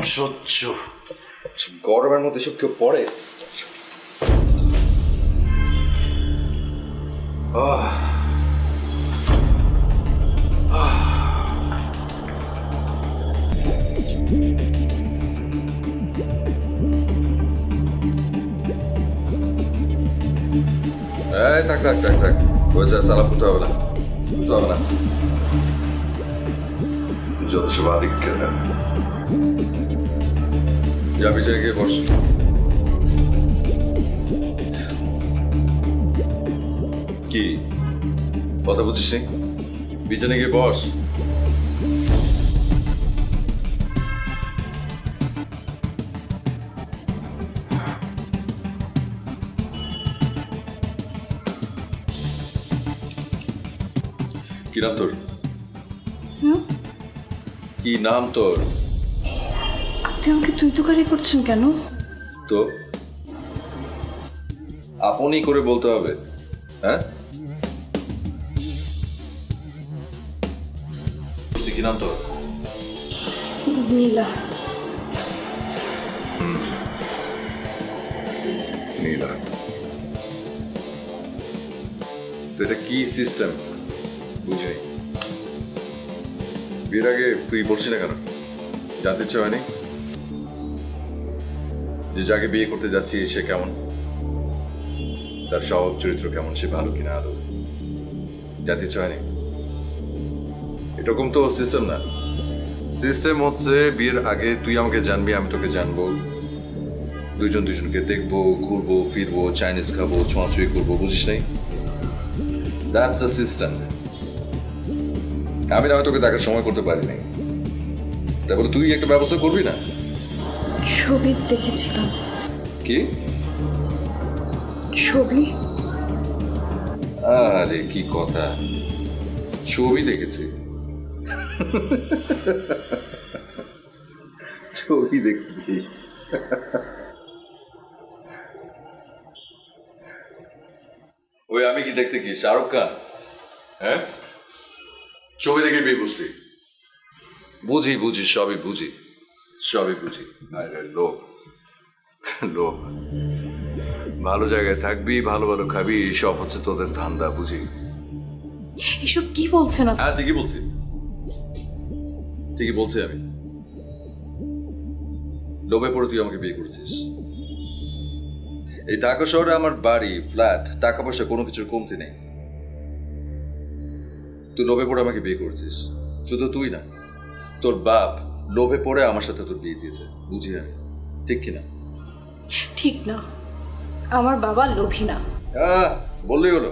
অসহ্য। গরমের মধ্যে সব কেউ পড়ে থাক থাক থাক থাক। হয়েছে সালাম করতে হবে না। না যত সব আদিক্ষের যা পিছনে গিয়ে বস। কি? কথা বুঝিস নি? পিছনে গিয়ে বস। কি নাম তোর? কি নাম তোর? আপনি আমাকে তুই তুকারি করছেন কেন? তো? আপনি করে বলতে হবে হ্যাঁ? কি নাম তোর? নীলা। নীলা। তো এটা কি সিস্টেম বুঝিনি বিয়ের আগে তুই বলছি না কেন? জানতে যে যাকে বিয়ে করতে যাচ্ছি সে কেমন? তার স্বভাব চরিত্র কেমন, সে ভালো কিনা আদৌ? জানতে এরকম তো সিস্টেম না। সিস্টেম হচ্ছে বিয়ের আগে তুই আমাকে জানবি, আমি তোকে জানব। দুইজন দুজনকে দেখব, ঘুরবো, ফিরবো চাইনিজ খাব, ছোঁয়াছুঁই করব, বুঝিস নাই? দ্যাটস দ্য সিস্টেম আমি না তোকে দেখার সময় করতে পারি নাই। তারপরে তুই একটা ব্যবস্থা করবি না? ছবি দেখেছিলাম। কি? ছবি? আরে কি কথা। ছবি দেখেছি। ছবি দেখেছি। ওই আমি কি দেখতে কি? শাহরুখ খান? হ্যাঁ? ছবি দেখে বিয়ে বসলি বুঝি বুঝি সবই বুঝি। সবই বুঝি। লোক লোক। ভালো জায়গায় থাকবি ভালো ভালো খাবি সব হচ্ছে তোদের ধান্দা বুঝি? এসব কি বলছেন হ্যাঁ ঠিকই বলছি। ঠিকই বলছি আমি। লোভে পড়ে তুই আমাকে বিয়ে করেছিস। এই ঢাকা শহরে আমার বাড়ি ফ্ল্যাট টাকা পয়সা কোনো কিছুর কমতি নেই। তুই লোভে পড়ে আমাকে বিয়ে করেছিস। শুধু তুই না তোর বাপ লোভে পড়ে আমার সাথে তোর বিয়ে দিয়েছে বুঝি আমি ঠিক কিনা? ঠিক না আমার বাবা লোভী না। বললেই হলো।